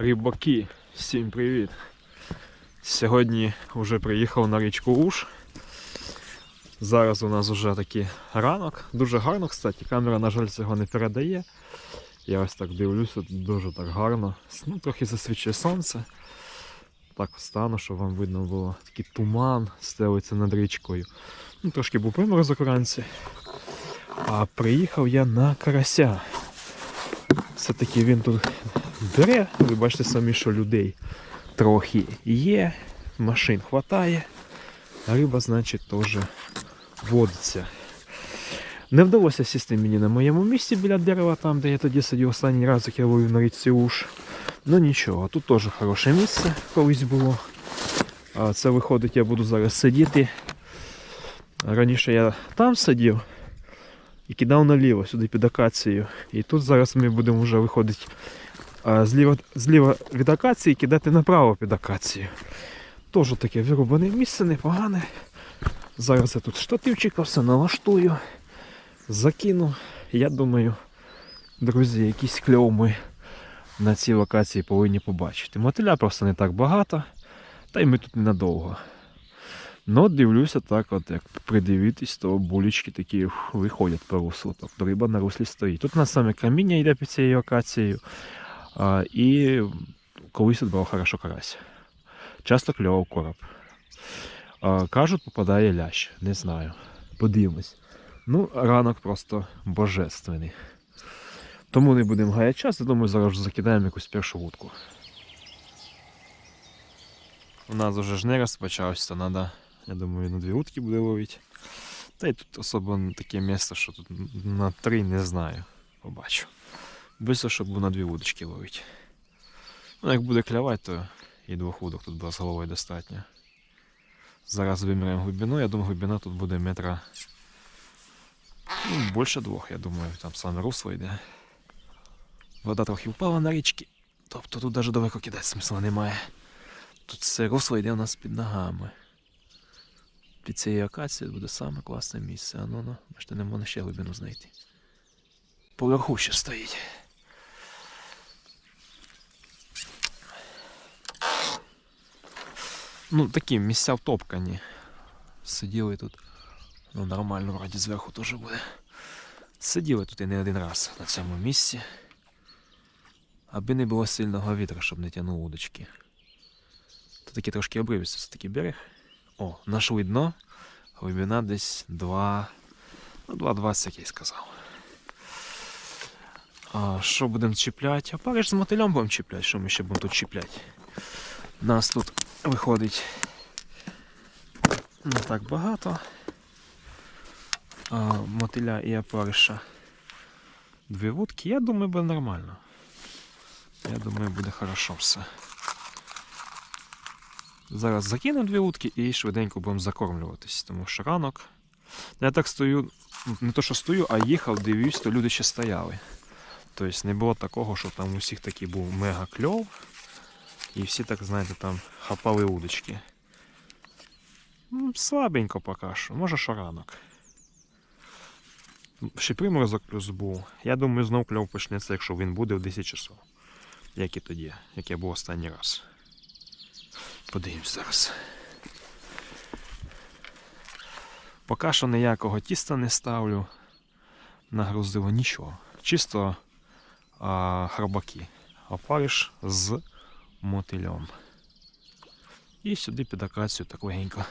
Рибаки, всім привіт! Сьогодні вже приїхав на річку Уж. Зараз у нас вже такий ранок. Дуже гарно, кстати, камера, на жаль, цього не передає. Я ось так дивлюся, дуже так гарно. Ну, трохи засвічує сонце. Так встану, щоб вам видно було. Такий туман стелиться над річкою. Ну, трошки був приморозок вранці. А приїхав я на карася. Все-таки він тут бере. Ви бачите самі, що людей трохи є, машин хватає, а риба, значить, теж водиться. Не вдалося сісти мені на моєму місці біля дерева, там, де я тоді сидів останній раз, як я ловив на річці Уж. Ну нічого, тут теж хороше місце колись було. Це виходить, я буду зараз сидіти. Раніше я там сидів і кидав наліво сюди під акацією. І тут зараз ми будемо вже виходити зліва, зліва від акації кидати направо під акацію. Теж таке вирубане місце, непогане. Зараз я тут штативчика все налаштую, закину. Я думаю, друзі, якісь кльов ми на цій локації повинні побачити. Мотиля просто не так багато, та й ми тут ненадовго. Ну, дивлюся так, от як придивитись, то булічки такі виходять по руслу. Тобто риба на руслі стоїть. Тут у нас саме каміння йде під цією акацією. І колись тут хорошо карась. Часто кльовав короб. Кажуть, попадає лящ. Не знаю. Подивимось. Ну, ранок просто божественний. Тому не будемо гаяти час, я думаю, зараз закидаємо якусь першу вудку. У нас вже ж не розпочався, треба, я думаю, на дві вудки буде ловити. Та й тут особо таке місце, що тут на три не знаю. Побачу. Бисо, щоб на дві вудочки ловити. Ну, як буде клявати, то і двох вудок тут буде з головою достатньо. Зараз виміряємо глибину, я думаю, глибина тут буде метра. Ну, більше двох, я думаю, там саме русло йде. Вода трохи впала на річки, тобто тут навіть далеко кидати смисла немає. Тут все русло йде у нас під ногами. Під цією акацією буде саме класне місце. А ну, ну, бачите, не можна ще глибину знайти. Поверху ще стоїть. Ну, такі місця втопкані. Сиділи тут. Ну, нормально, вроді зверху теж буде. Сиділи тут і не один раз на цьому місці. Аби не було сильного вітру, щоб не тягнув удочки. Тут такий трошки обривістий все такий берег. О, знайшли дно. Глибина десь 2. Ну, 2,20, як я й сказав. А що будемо чіпляти? А париж з мотилем будемо чіпляти. Що ми ще будемо тут чіпляти? Нас тут виходить не так багато. А, мотиля і опариша. Дві вудки. Я думаю, буде нормально. Я думаю, буде хорошо все. Зараз закинемо дві вудки і швиденько будемо закормлюватись, тому що ранок. Я так стою, не то що стою, а їхав, дивлюсь, то люди ще стояли. Тобто не було такого, що там у всіх такий був мега кльов. І всі так, знаєте, там хапали удочки. Ну, Слабенько поки що, може що ранок. Ще приморозок плюс був. Я думаю, знов кльов почнеться, якщо він буде в 10 часов. Як і тоді, як я був останній раз. Подивимось зараз. Поки що ніякого тіста не ставлю. Нагрузило нічого. Чисто а, хробаки. Опариш з мотильом. І сюди під акацію так легенько.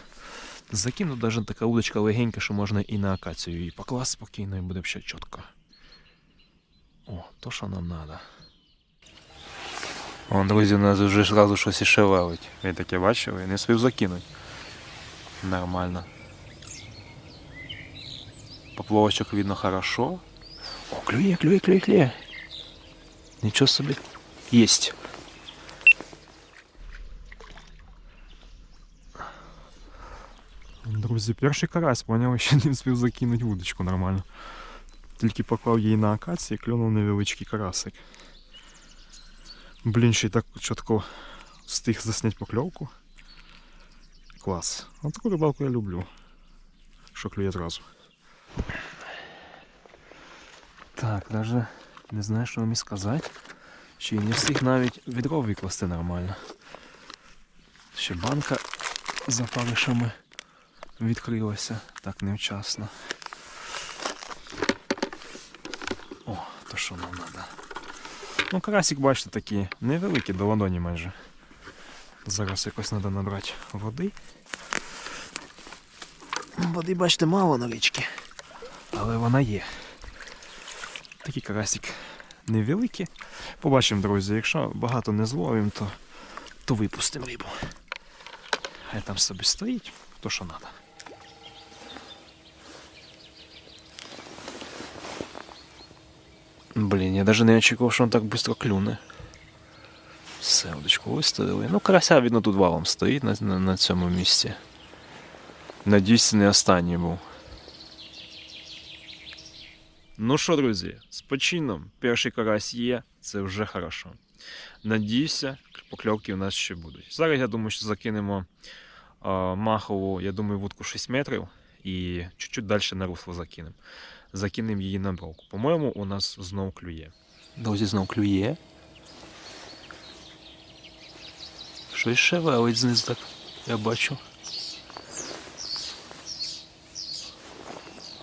Закину навіть така удочка легенька, що можна і на акацію її покласти спокійно і буде все чітко. О, то що нам треба. О, друзі, у нас вже одразу щось іще ловить. Ви таке бачили? Не спів закинуть. Нормально. Поплавочок видно хорошо. О, клює, клює, клює, клює. Нічого собі. Єсть. Друзі, перший карась, поняв, ще не встиг закинути вудочку нормально. Тільки поклав її на акації, клюнув невеличкий карасик. Блін, ще й так чітко встиг засняти покльовку. Клас. От таку рибалку я люблю. Що клює зразу. Так, навіть не знаю, що вам сказати. Ще й не встиг навіть відро викласти нормально. Ще банка за паришами відкрилася так невчасно. О, то що нам треба? Ну, карасик, бачите, такий невеликий, до ладоні майже. Зараз якось треба набрати води. Води, бачите, мало на річці, але вона є. Такий карасик невеликий. Побачимо, друзі, якщо багато не зловимо, то, то випустимо рибу. Хай там собі стоїть, то що треба. Блін, я навіть не очікував, що він так швидко клюне. Все, виставили. Ну, карася, видно, тут валом стоїть на, на, на цьому місці. Надіюсь, не останній був. Ну що, друзі, з почином перший карась є, це вже хорошо. Надіюся, покльовки у нас ще будуть. Зараз я думаю, що закинемо а, махову, я думаю, вудку 6 метрів і чуть-чуть далі на русло закинемо. Закинемо її на бровку. По-моєму, у нас знов клює. Друзі, знов клює. Щось шевелить знизу так, я бачу.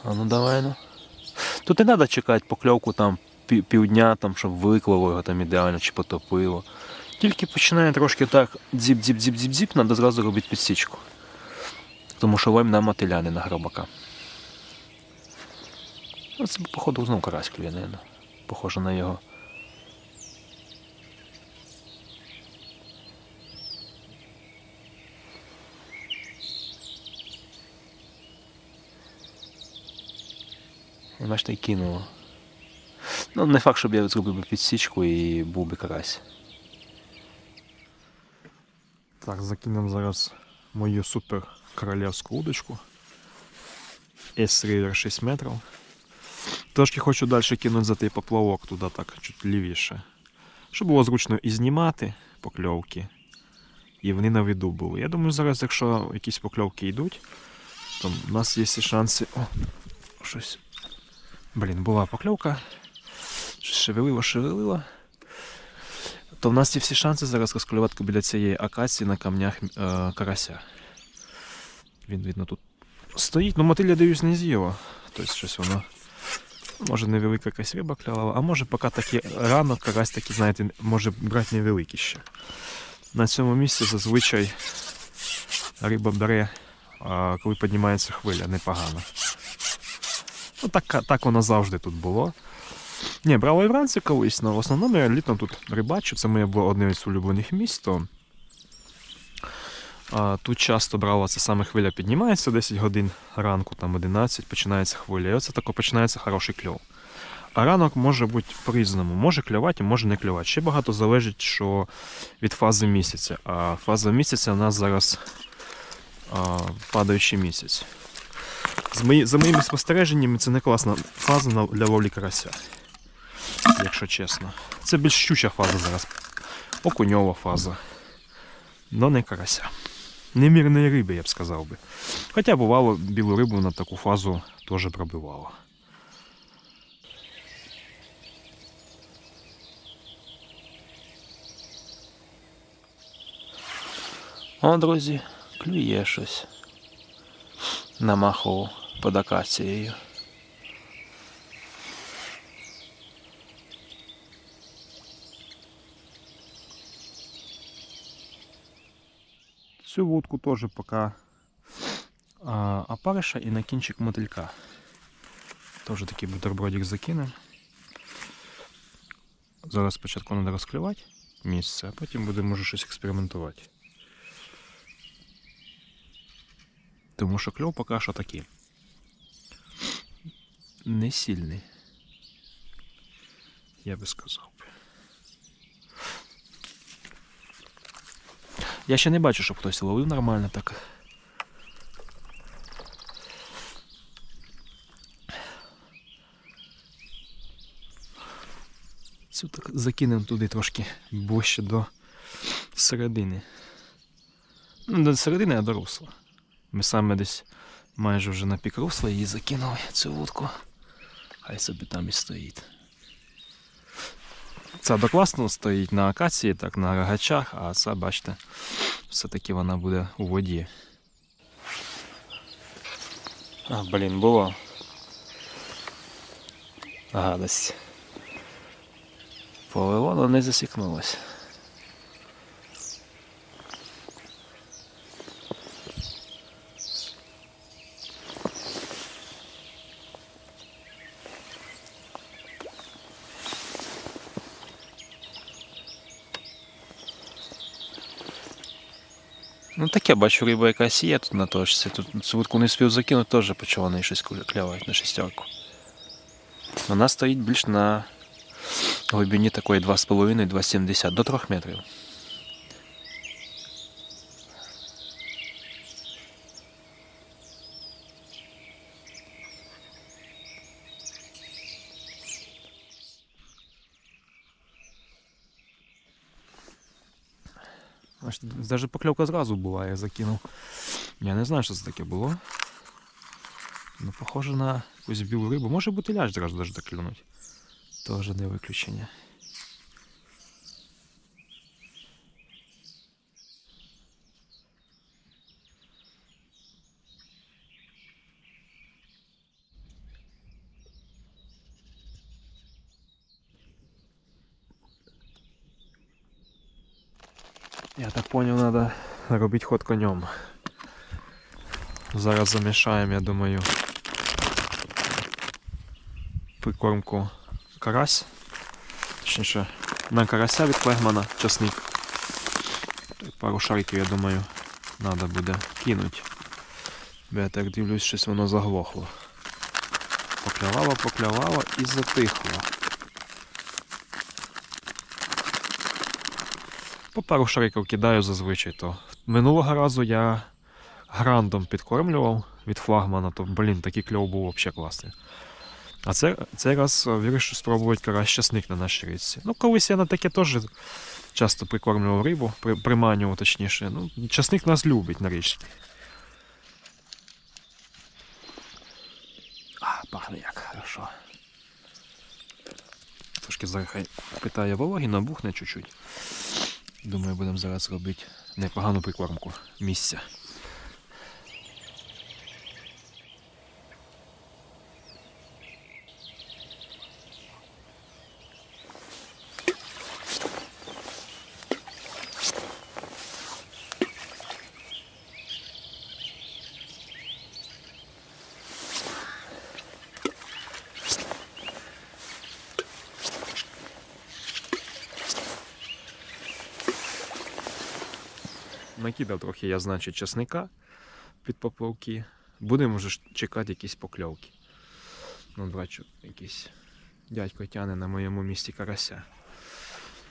А ну давай ну. Тут не треба чекати покльовку там півдня, там, щоб виклало його там ідеально чи потопило. Тільки починає трошки так дзіп-дзіп-дзіп-дзіп-дзіп, треба зразу робити підсічку. Тому що ловим на мотиля, не на гробака. Ну, це, походу, знову карась клює. Похоже на його. І бачите, і кинуло. Ну, не факт, щоб я зробив би підсічку і був би карась. Так, закинемо зараз мою супер королівську удочку. S-Raider 6 метрів. Трошки хочу далі кинути за той поплавок туди так, чуть лівіше. Щоб було зручно і знімати покльовки. І вони на виду були. Я думаю, зараз, якщо якісь покльовки йдуть, то в нас є шанси. О, щось. Блін, була покльовка. Щось шевелило, шевелило. То в нас є всі шанси зараз розклювати біля цієї акації на камнях е, карася. Він, видно, тут стоїть. Ну, мотиль, я дивлюсь, не з'їла. Тобто щось воно. Може невелика якась риба клювала, а може поки таки рано карась такий, знаєте, може брати невеликий ще. На цьому місці зазвичай риба бере, коли піднімається хвиля, непогано. Ну, так, так воно завжди тут було. Ні, брало і вранці колись, але в основному я літом тут рибачу, це моє було одне з улюблених місць. Тут часто брало це саме хвиля піднімається 10 годин ранку, там 11, починається хвиля. І оце тако починається хороший кльов. А ранок може бути по-різному. Може клювати, може не клювати. Ще багато залежить що від фази місяця. А фаза місяця у нас зараз а, падаючий місяць. З мої, за моїми спостереженнями, це не класна фаза для ловлі карася. Якщо чесно. Це більш щуча фаза зараз. Окуньова фаза. Но не карася. Немірної риби, я б сказав би. Хоча бувало, білу рибу на таку фазу теж пробивало. О, друзі, клює щось. На маху під акацією. Цю вудку теж поки а, опариша і на кінчик мотилька. Теж такий бутербродик закинемо. Зараз спочатку треба розклювати місце, а потім будемо може щось експериментувати. Тому що кльов поки що такий. Не сильний. Я би сказав. Я ще не бачу, щоб хтось ловив нормально так. Цю так закинемо туди трошки ближче до середини. Ну, до середини, а до русла. Ми саме десь майже вже на пік русла її закинули цю вудку. Хай собі там і стоїть. Ця докласно стоїть на акації, так на рогачах, а це, бачите, все-таки вона буде у воді. А, блін, було. Гадость. Повело, але не засікнулось. Таке, бачу, риба якась є тут на точці. Тут цю не спів закинути, теж почала на щось клявати на шестерку. Вона стоїть більш на глибині такої 2,5-2,70 до 3 метрів. Аж навіть покльовка зразу була, я закинув. Я не знаю, що це таке було. Ну, похоже на якусь білу рибу. Може бути ляж зразу даже так. Тоже не виключення. Я так понял, надо робити ход конем. Зараз замішаємо, я думаю, прикормку карась. Точніше, на карася від флегмана часник. Пару шариків, я думаю, треба буде кинути. Бо я так дивлюсь, щось воно заглохло. Поклявало, поклявало і затихло. По пару шариків кидаю зазвичай то. Минулого разу я грандом підкормлював від флагмана, то, блін, такий кльов був взагалі класний. А це, цей раз вирішив спробувати карась часник на нашій річці. Ну, колись я на таке теж часто прикормлював рибу, при, приманював точніше. Ну, часник нас любить на річці. А, пахне як, хорошо. Трошки зараз хай питає вологі, набухне чуть-чуть. Думаю, будемо зараз робити непогану прикормку місця. Накидав трохи я, значить, часника під поплавки. Будемо вже чекати якісь покльовки. Ну, бачу, якийсь дядько тяне на моєму місці карася.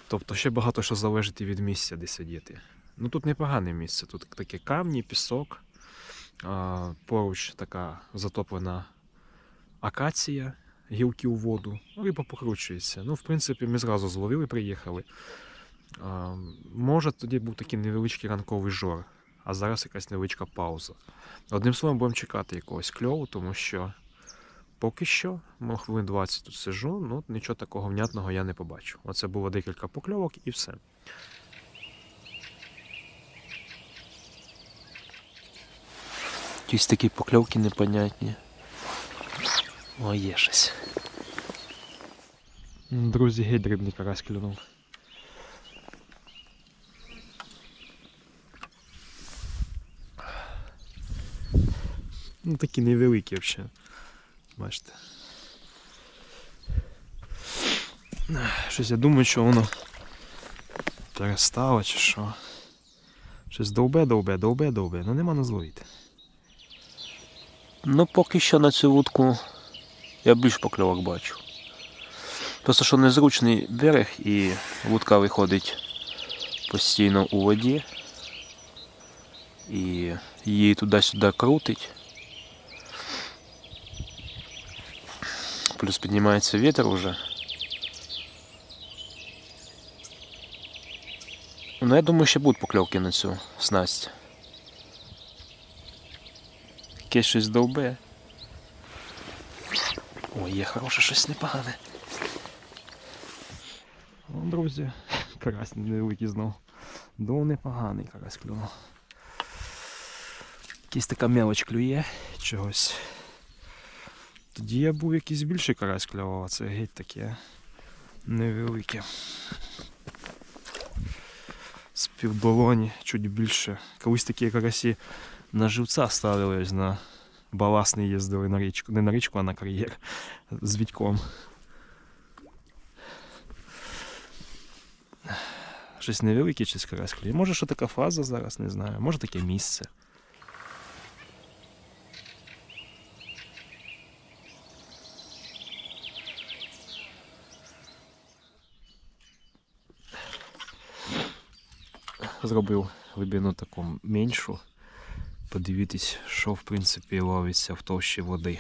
Тобто ще багато що залежить від місця, де сидіти. Ну тут непогане місце. Тут такі камні, пісок, поруч така затоплена акація, гілки у воду. Риба покручується. Ну, в принципі, ми зразу зловили, приїхали. Може тоді був такий невеличкий ранковий жор, а зараз якась невеличка пауза. Одним словом, будемо чекати якогось кльову, тому що поки що, ну, хвилин 20 тут сижу, ну нічого такого внятного я не побачу. Оце було декілька покльовок і все. Якісь такі покльовки непонятні. О, є щось. Друзі, геть дрібний карась клюнув. Ну, такі невеликі взагалі. Бачите. Щось я думаю, що воно перестало чи що. Щось довбе, довбе, довбе, довбе. Ну нема назвоїти. Ну, поки що на цю вудку я більш покльовок бачу. Просто що незручний берег і вудка виходить постійно у воді. І її туди-сюди крутить. Плюс піднімається вітер уже. Ну, я думаю, ще будуть покльовки на цю снасть. Якесь щось довбе. Ой, є хороше щось непогане. О, друзі, карась невеликий знов. Дув непоганий карась клюнув. Якась така мелоч клює чогось. Тоді я був якийсь більший карась клював, це геть таке невелике. З півдолоні, чуть більше. Колись такі карасі на живця ставили ось на баласний їздили на річку. Не на річку, а на кар'єр з Вітьком. Щось невелике чи карась клює. Може, що така фаза зараз, не знаю. Може таке місце. Зробив глибину таку меншу. Подивитись, що в принципі ловиться в товщі води.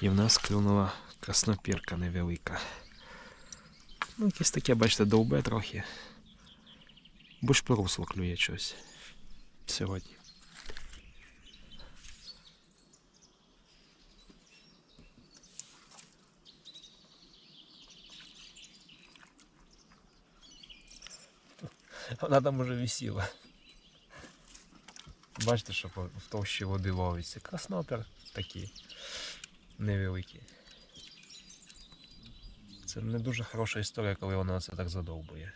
І в нас клюнула краснопірка невелика. Ну, якесь таке, бачите, довбе трохи. Бо ж по клює щось сьогодні. Вона там уже висіла. Бачите, що в товщі води ловиться. Краснопер такий невеликий. Це не дуже хороша історія, коли вона це так задовбує.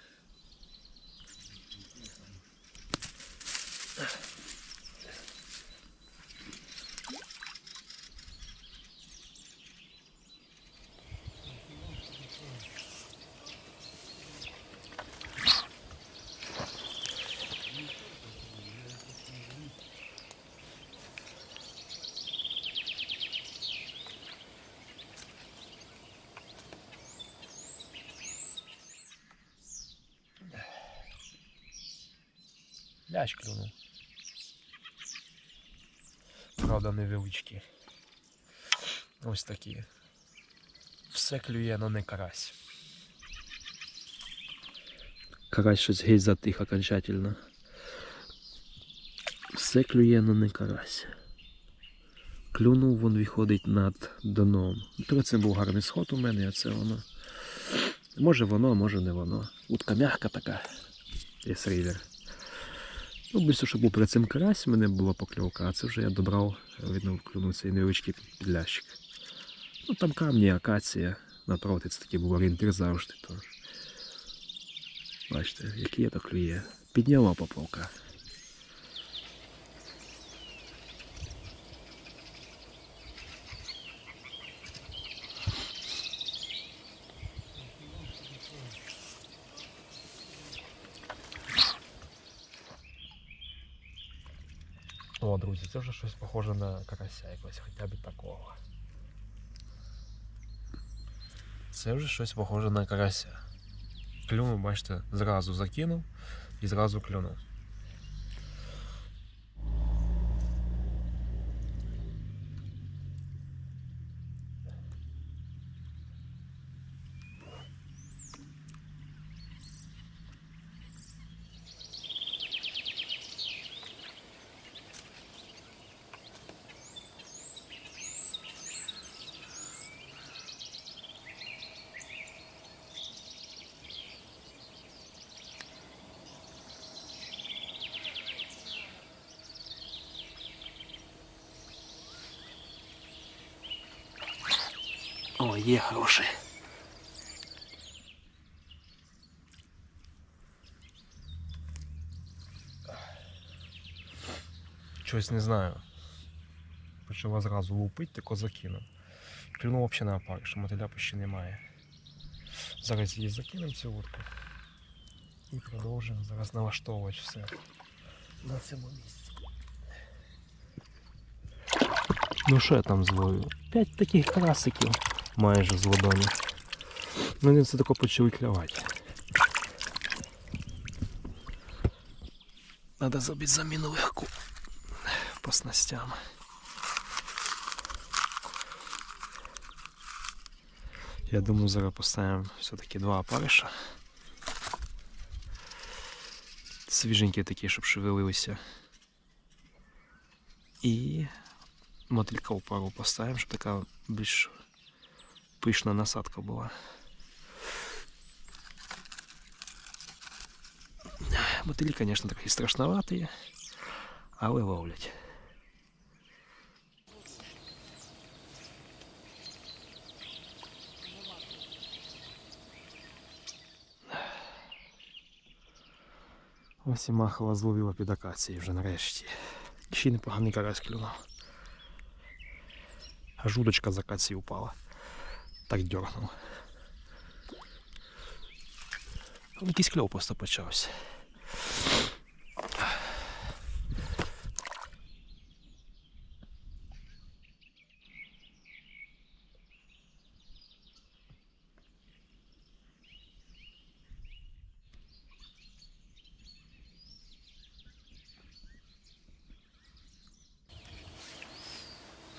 Лящ клюнув. Правда, невеличкі. Ось такі. Все клює, але не карась. Карась щось геть затих окончательно. Все клює, але не карась. Клюнув, він виходить над дном. Перед цим був гарний сход у мене, а це воно. Може воно, може не воно. Утка м'яка така. Є рівер. Ну, більше, щоб був перед цим карась, в мене була покльовка, а це вже я добрав, видно, клюнув цей невеличкий підлящик. Ну там камні, акація, напроти, це такий був орієнтир завжди. То... Бачите, який я так клює. Підняла поповка. О, друзі, це вже щось похоже на карася якось, хоча б такого. Це вже щось похоже на карася. Клюнув, бачите, зразу закинув і зразу клюнув. О, є хороший. Щось не знаю. Почала зразу лупити, тако закинув. Клюнув взагалі на опариш, мотиля ще немає. Зараз її закинемо цю утку. І продовжимо зараз налаштовувати все на цьому місці. Ну що я там зловив? П'ять таких красиків майже з ладоні. Ну вони це тако почали клювати. Надо зробити заміну легку по снастям. Я думаю, зараз поставимо все-таки два опариша. Свіженькі такі, щоб шевелилися. І мотилька в пару поставимо, щоб така більш пишна насадка була. Мотилі, звісно, трохи страшноваті, але ловлять. Ось і махова зловила під акацією вже нарешті. Ще й непоганий карась клюнув. Аж удочка з акації упала. Так дьорнув. Якийсь кльов просто почався.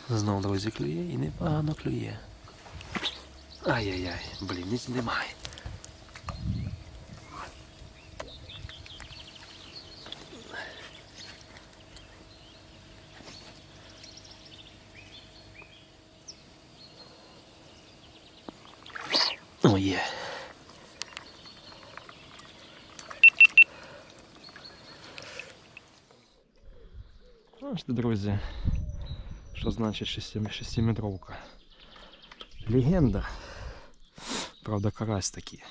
Знов, друзі, клює і непогано клює. Ай-яй-яй, блін, ніч немає. О, є. Бачите, друзі, що значить 6-метровка. Легенда. Правда, карась такий.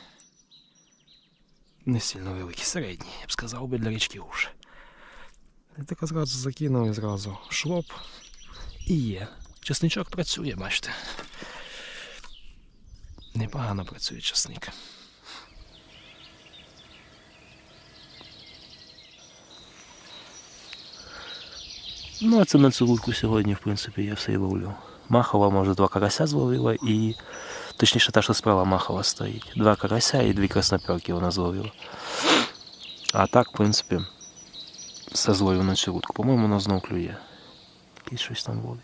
Не сильно великий, середній, я б сказав би для річки уж. І так зразу закинув і зразу шлоп. І є. Часничок працює, бачите. Непогано працює часник. Ну, а це на цю вудку сьогодні, в принципі, я все і ловлю. Махова, може, два карася зловила і. Точніше, та, що справа Махова стоїть. Два карася і дві красноперки вона зловила. А так, в принципі, все зловив на цю вудку. По-моєму, вона знов клює. Якийсь щось там ловить.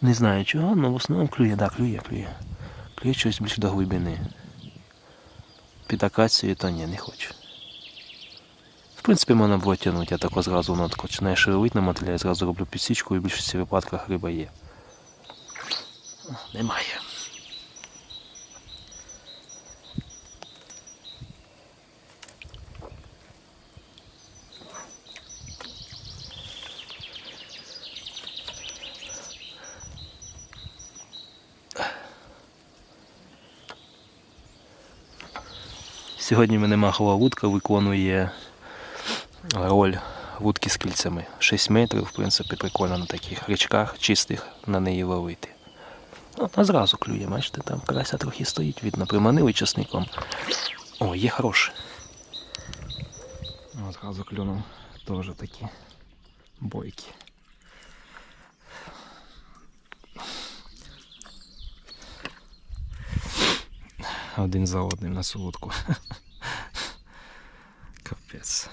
Не знаю чого, але в основному клює, так, да, клює, клює. Клює щось більше до глибини. Під акацією то ні, не хочу. В принципі, можна було тягнути, я тако зразу воно починає шевелить на мотиля, я зразу роблю підсічку і в більшості випадках риба є. Немає. Сьогодні мене махова вудка виконує роль вудки з кільцями. 6 метрів, в принципі, прикольно на таких річках чистих на неї ловити. Ну, а зразу клює, бачите, там карася трохи стоїть, видно, приманили часником. О, є хороший. От зразу клюнув теж такі бойки. Один за одним на солодку. Капець.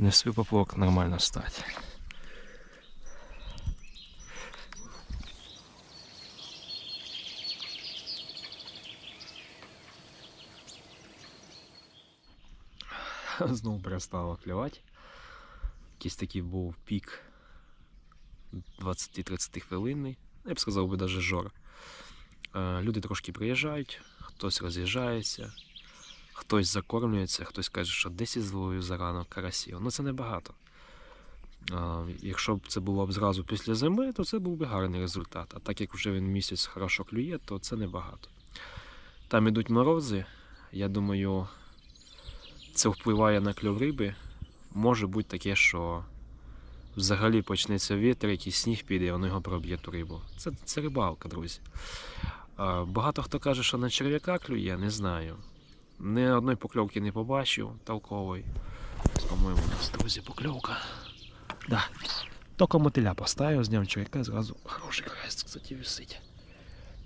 Не встиг поплавок нормально стати. Знову перестало клювати. Якийсь такий був пік 20-30 хвилинний. Я б сказав би навіть жор. Е, Люди трошки приїжджають, хтось роз'їжджається, хтось закормлюється, хтось каже, що 10 зловив за ранок карасів. Ну це небагато. Якщо б це було б зразу після зими, то це був би гарний результат. А так як вже він місяць хорошо клює, то це небагато. Там ідуть морози, я думаю, це впливає на кльов риби. Може бути таке, що взагалі почнеться вітер, якийсь сніг піде, і воно його проб'є ту рибу. Це, це рибалка, друзі. Багато хто каже, що на черв'яка клює, не знаю. Ні одної покльовки не побачив толкової. По-моєму, у нас, друзі, покльовка. Да. Тільки мотиля поставив, зняв черв'яка, зразу хороший карась, кстати, висить.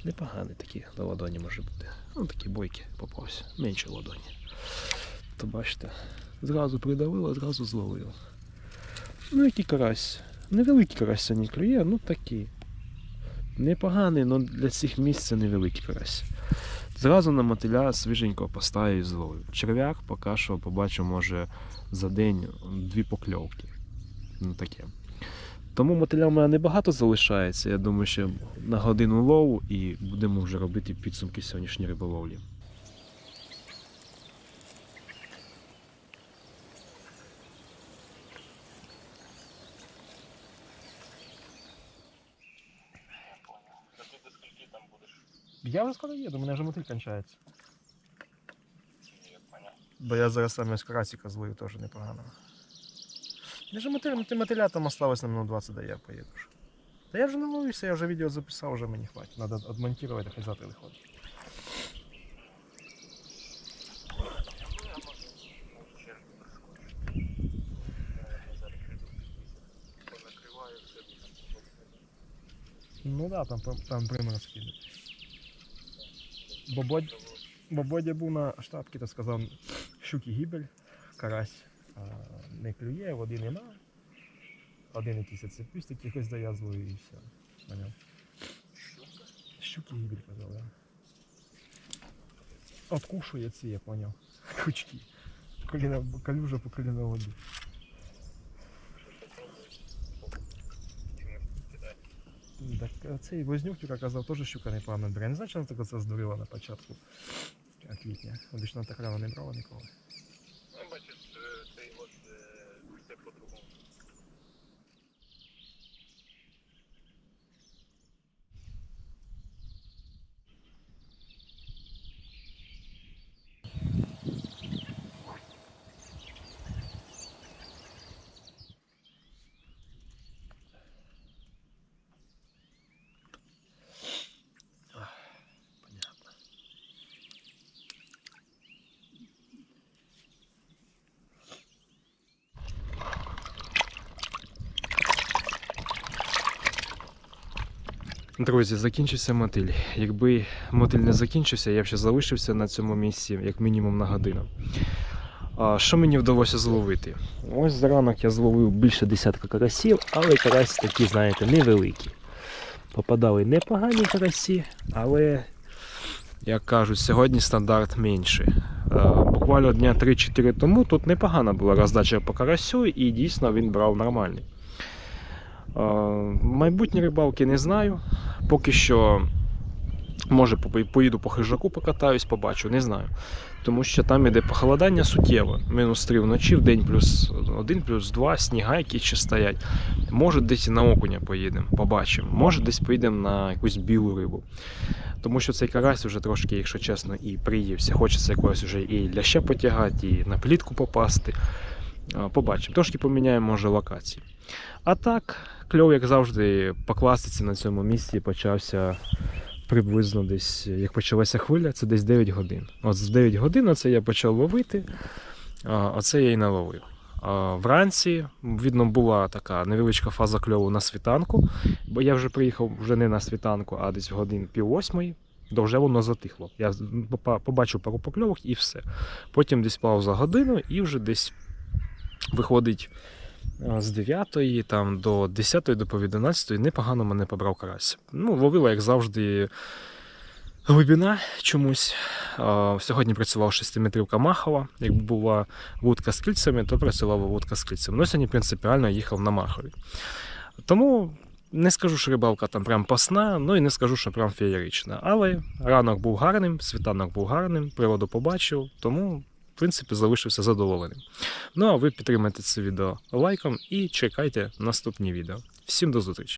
Непоганий такий на ладоні може бути. Ну, такі бойки попався. Менше ладоні. То бачите, зразу придавило, зразу зловив. Ну, який карась. Невеликий карась сьогодні клює, ну такий. Непоганий, але для цих місць це невеликий карась. Зразу на мотиля свіженько поставив зловив. Черв'як поки що побачу, може за день дві покльовки. Ну таке. Тому мотиля в мене небагато залишається. Я думаю, що на годину лову і будемо вже робити підсумки сьогоднішньої риболовлі. Я вже скоро їду, у мене вже мотиль кончається. Бо я зараз саме з карасика злою теж непогано. Я же мотиля, ти мотиля там осталось на минут 20, да я поїду. вже. Та я вже не ловився, я вже відео записав, вже мені хватить. Надо відмонтувати, хай завтра виходить. Ну да, там, там, Бободя був на штабці, то сказав, щуки гібель, карась а, не клює, води нема. Один якийсь оцепись, якихось доязлою і все. Поняв? Щуки гібель казав, да. Откушує ці, я поняв. Кучки. Калюжа по коліна води. Так цей Вознюк тільки казав, теж щука непогано бере. Не знаю, вона так оце здурила на початку квітня. Обічно так рано не брала ніколи. Друзі, закінчився мотиль. Якби мотиль не закінчився, я б ще залишився на цьому місці як мінімум на годину. А що мені вдалося зловити? Ось зранок я зловив більше десятка карасів, але карась такі, знаєте, невеликі. Попадали непогані карасі, але, як кажуть, сьогодні стандарт менший. Буквально дня 3-4 тому тут непогана була роздача по карасю, і дійсно він брав нормальний. Е, Майбутні рибалки не знаю. Поки що, може, поїду по хижаку, покатаюсь, побачу, не знаю. Тому що там іде похолодання суттєво. Мінус 3 вночі, в день плюс 1, плюс 2, сніга, які ще стоять. Може, десь і на окуня поїдемо, побачимо. Може, десь поїдемо на якусь білу рибу. Тому що цей карась вже трошки, якщо чесно, і приївся. Хочеться якогось вже і ляща потягати, і на плітку попасти. Побачимо. Трошки поміняємо, може, локації. А так, кльов, як завжди, покластиться на цьому місці почався приблизно десь, як почалася хвиля, це десь 9 годин. От з 9 годин оце я почав ловити, оце я і наловив. Вранці, видно, була така невеличка фаза кльову на світанку, бо я вже приїхав вже не на світанку, а десь в годин пів восьмої, то вже воно затихло. Я побачив пару покльовок і все. Потім десь пауза годину і вже десь виходить з 9 там, до 10 до по 11 непогано мене побрав карась. Ну, ловила, як завжди, глибина чомусь. Сьогодні працював 6-метрівка Махова. Якби була вудка з кільцями, то працювала вудка з кільцями. Ну, сьогодні принципіально їхав на Махові. Тому не скажу, що рибалка там прям пасна, ну і не скажу, що прям феєрична. Але ранок був гарним, світанок був гарним, природу побачив, тому, в принципі, залишився задоволеним. Ну а ви підтримайте це відео лайком і чекайте наступні відео. Всім до зустрічі!